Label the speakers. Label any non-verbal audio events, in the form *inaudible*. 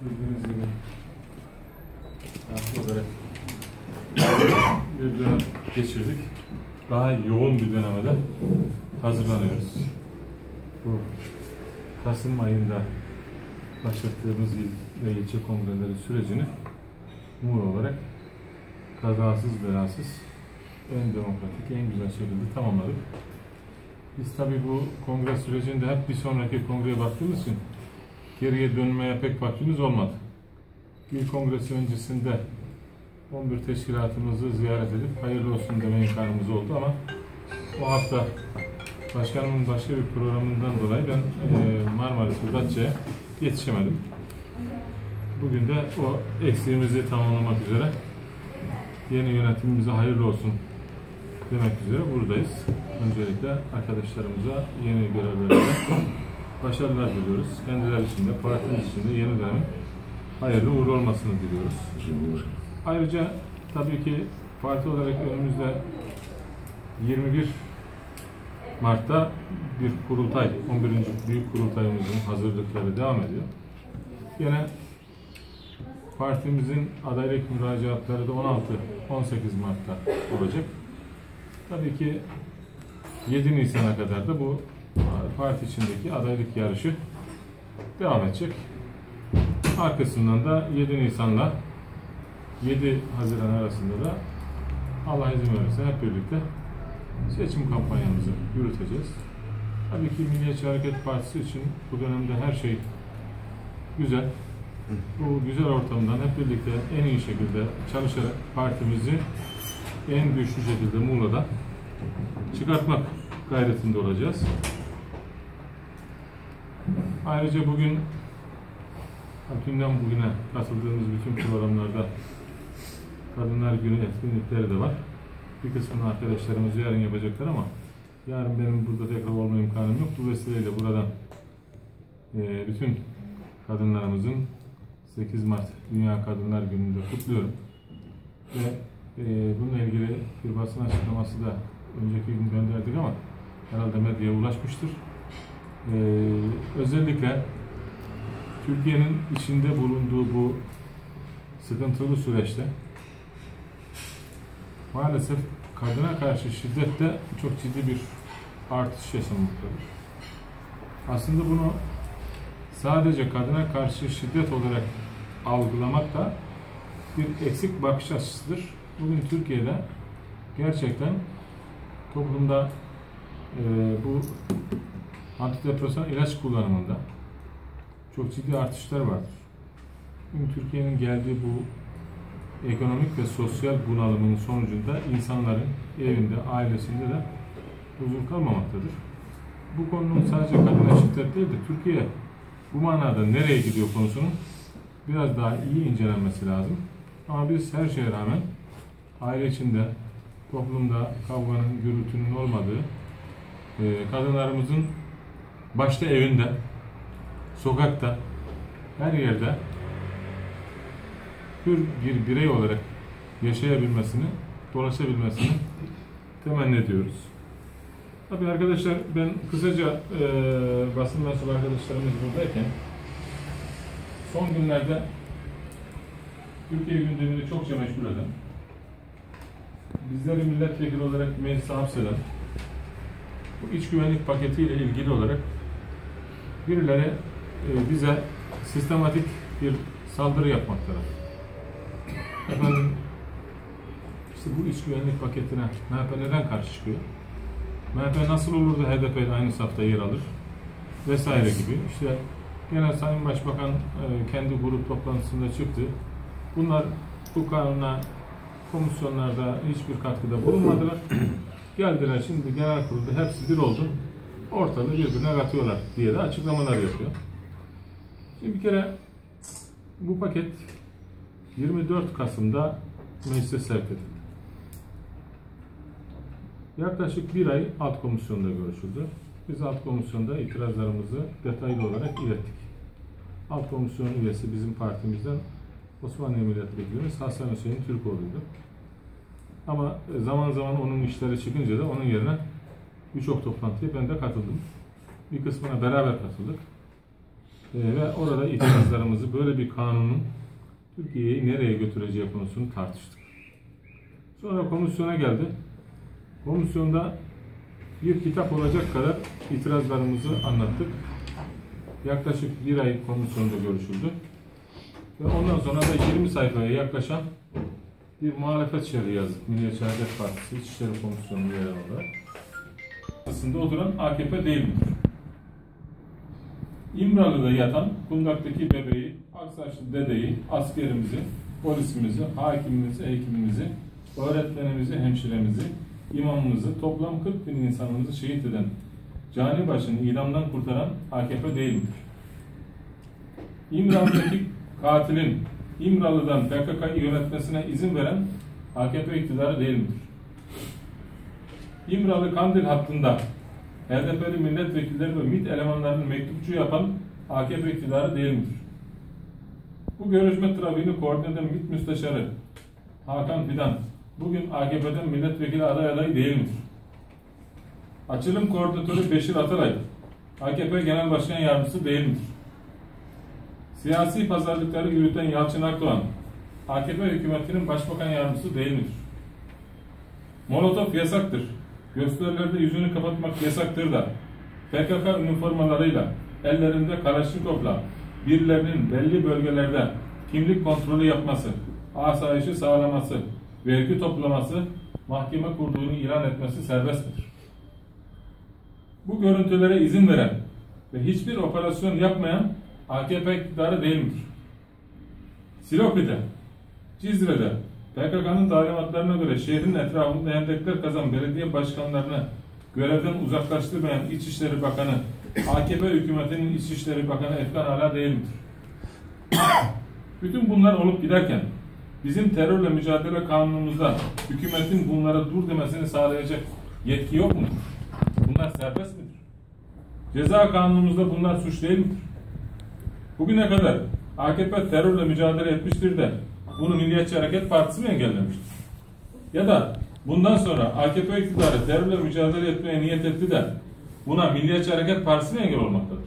Speaker 1: bildiğiniz gibi yaptı olarak bir dönem geçirdik. Daha yoğun bir döneme de hazırlanıyoruz. Bu Kasım ayında başlattığımız il ve ilçe kongreleri sürecini Muğla olarak kazasız belasız en demokratik, en güzel şekilde tamamladık. Biz tabii bu kongre sürecinde hep bir sonraki kongreye baktığımız için geriye dönmeye pek vaktimiz olmadı. İl kongresi öncesinde 11 teşkilatımızı ziyaret edip hayırlı olsun deme imkanımız oldu ama o hafta başkanımın başka bir programından dolayı ben e, Marmaris ve Datça'ya yetişemedim. Bugün de o eksiğimizi tamamlamak üzere yeni yönetimimize hayırlı olsun demek üzere buradayız. Öncelikle arkadaşlarımıza yeni görevlerinde başarılar diliyoruz. Kendileri için de, partimiz için de yeni dönemin hayırlı uğurlu olmasını diliyoruz. Ayrıca tabii ki parti olarak önümüzde 21 Mart'ta bir kurultay, 11. büyük kurultayımızın hazırlıkları devam ediyor. Yine partimizin adaylık müracaatları da 16-18 Mart'ta olacak. Tabii ki 7 Nisan'a kadar da bu parti içindeki adaylık yarışı devam edecek. Arkasından da 7 Nisan'la 7 Haziran arasında da Allah izin verirse hep birlikte seçim kampanyamızı yürüteceğiz. Tabii ki Milliyetçi Hareket Partisi için bu dönemde her şey güzel. Bu güzel ortamdan hep birlikte en iyi şekilde çalışarak partimizi en güçlü şekilde Muğla'da çıkartmak gayretinde olacağız. Ayrıca bugün dünden bugüne katıldığımız bütün programlarda Kadınlar Günü etkinlikleri de var. Bir kısmını arkadaşlarımız yarın yapacaklar ama yarın benim burada tekrar olma imkanım yok. Bu vesileyle buradan e, bütün kadınlarımızın 8 Mart Dünya Kadınlar Günü'nde kutluyorum. Ve e, bununla ilgili bir basın açıklaması da önceki gün gönderdik ama herhalde medyaya ulaşmıştır. E, özellikle Türkiye'nin içinde bulunduğu bu sıkıntılı süreçte maalesef kadına karşı şiddette çok ciddi bir artış yaşanmaktadır. Aslında bunu sadece kadına karşı şiddet olarak algılamak da bir eksik bakış açısıdır. Bugün Türkiye'de gerçekten toplumda e, bu antidepresan ilaç kullanımında çok ciddi artışlar vardır. Bugün Türkiye'nin geldiği bu ekonomik ve sosyal bunalımın sonucunda insanların evinde, ailesinde de huzur kalmamaktadır. Bu konunun sadece kadına şiddet değil de Türkiye bu manada nereye gidiyor konusunun biraz daha iyi incelenmesi lazım. Ama biz her şeye rağmen aile içinde, toplumda kavganın, gürültünün olmadığı, e, kadınlarımızın başta evinde, sokakta, her yerde hür bir birey olarak yaşayabilmesini, dolaşabilmesini temenni ediyoruz. Tabii arkadaşlar ben kısaca e, basın mensubu arkadaşlarımız buradayken son günlerde Türkiye gündemini çokça meşgul eden, bizleri milletvekili olarak meclise hapseden, bu iç güvenlik paketiyle ilgili olarak birileri e, bize sistematik bir saldırı yapmaktalar. Efendim, işte bu iç güvenlik paketine MHP neden karşı çıkıyor? MHP nasıl olur da HDP aynı safta yer alır? Vesaire gibi. İşte gene Sayın Başbakan e, kendi grup toplantısında çıktı. Bunlar bu kanuna komisyonlarda hiçbir katkıda bulunmadılar. *clears throat* Geldiler şimdi genel kurulda hepsi bir oldu. Ortalığı birbirine katıyorlar diye de açıklamalar yapıyor. Şimdi bir kere bu paket 24 Kasım'da meclise sevk edildi. Yaklaşık bir ay alt komisyonda görüşüldü. Biz alt komisyonda itirazlarımızı detaylı olarak ilettik. Alt komisyon üyesi bizim partimizden Osmaniye Milletvekilimiz Hasan Hüseyin Türkoğlu'ydu. Ama zaman zaman onun işleri çıkınca da onun yerine birçok toplantıya ben de katıldım. Bir kısmına beraber katıldık. Ee, ve orada itirazlarımızı böyle bir kanunun Türkiye'yi nereye götüreceği konusunu tartıştık. Sonra komisyona geldi. Komisyonda bir kitap olacak kadar itirazlarımızı anlattık. Yaklaşık bir ay komisyonda görüşüldü. Ve ondan sonra da 20 sayfaya yaklaşan bir muhalefet şerhi yazdık. Milliyetçi Hareket Partisi İçişleri Komisyonu üyeleri olarak. Aslında oturan AKP değil midir? İmralı'da yatan kundaktaki bebeği, Aksaçlı dedeyi, askerimizi, polisimizi, hakimimizi, hekimimizi, öğretmenimizi, hemşiremizi, imamımızı, toplam 40 bin insanımızı şehit eden, cani başını idamdan kurtaran AKP değil midir? İmralı'daki katilin İmralı'dan PKK yönetmesine izin veren AKP iktidarı değil midir? İmralı Kandil hattında HDP'li milletvekilleri ve MİT elemanlarını mektupçu yapan AKP iktidarı değil midir? Bu görüşme trafiğini koordine eden MİT müsteşarı Hakan Fidan bugün AKP'den milletvekili aday adayı değil midir? Açılım koordinatörü Beşir Atalay AKP Genel Başkan Yardımcısı değil midir? Siyasi pazarlıkları yürüten Yalçın Akdoğan AKP hükümetinin başbakan yardımcısı değil midir? Molotov yasaktır. Gösterilerde yüzünü kapatmak yasaktır da PKK üniformalarıyla ellerinde Kalaşnikov'la birilerinin belli bölgelerde kimlik kontrolü yapması, asayişi sağlaması, vergi toplaması, mahkeme kurduğunu ilan etmesi serbest midir? Bu görüntülere izin veren ve hiçbir operasyon yapmayan AKP iktidarı değil midir? Silopi'de, Cizre'de PKK'nın talimatlarına göre şehrin etrafında hendekler kazan belediye başkanlarını görevden uzaklaştırmayan İçişleri Bakanı AKP hükümetinin İçişleri Bakanı Efkan Ala değil midir? *coughs* Bütün bunlar olup giderken bizim terörle mücadele kanunumuzda hükümetin bunlara dur demesini sağlayacak yetki yok mudur? Bunlar serbest midir? Ceza kanunumuzda bunlar suç değil midir? Bugüne kadar AKP terörle mücadele etmiştir de bunu Milliyetçi Hareket Partisi mi engellemiştir? Ya da bundan sonra AKP iktidarı terörle mücadele etmeye niyet etti de buna Milliyetçi Hareket Partisi mi engel olmaktadır?